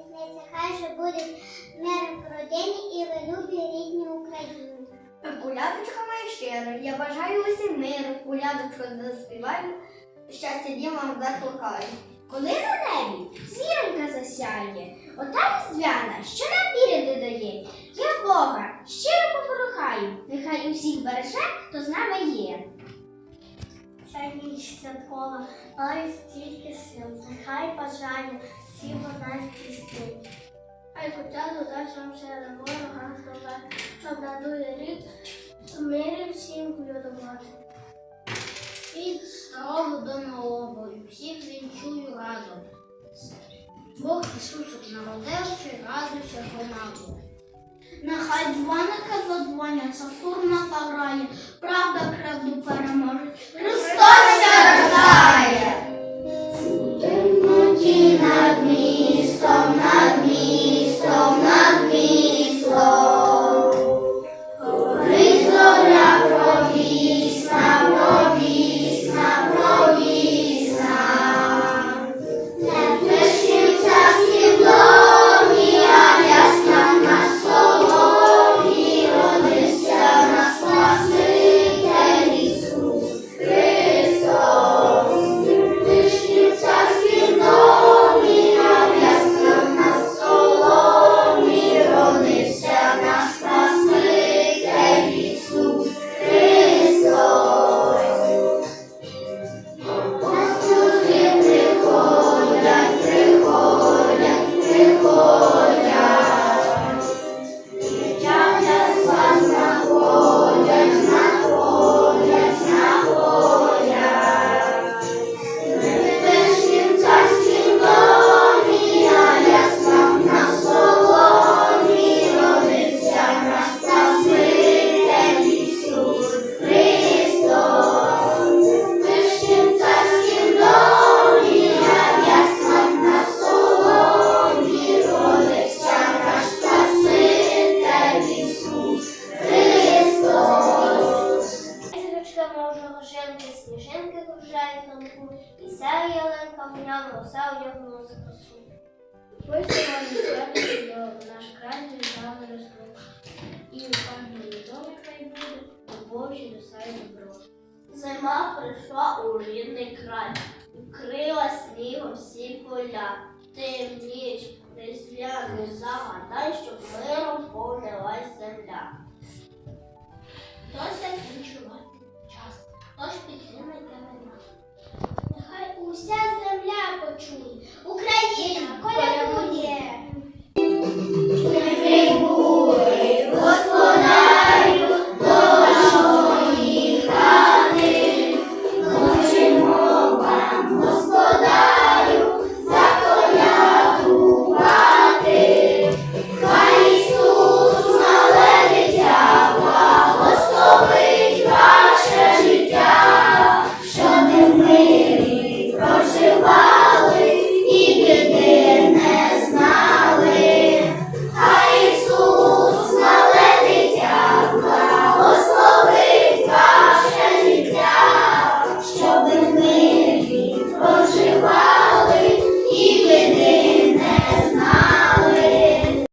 сниться, хай же буде мир в родині і ви любі рідні України. Кулядочка моя щира, я бажаю усім миру, кулядочку заспіваю, щастя дім вам закликаю. Коли на небі зіронька засяє, ота різдвяна, що нам віри додає, я Бога щиро попрохаю, нехай усіх береже, хто з нами є. Ця ніч святкова, має стільки сил, нехай бажання всі вона здійснить. Хай хоча додасть вам ще ворога слова, щоб надує рід, мирі всім людувати. Від старого до нового, і всіх вінчую разом. Бог Ісусок народився, радуйся громаду. Нехай дзвоника задзвонять, та заграє, правда краду переможе. Христос Високих і ся ялинка в ньому все одягнула за красу. Ось сьогодні сьогодні до наш край державний розлук. І у пані домик хай буде, у Божі дуса й добро. Зима прийшла у рідний край, вкрила снігом всі поля. Ти в ніч різдвяну загадай, щоб миром повнилась земля. Досить відчувати час, тож підтримайте мене. Sim.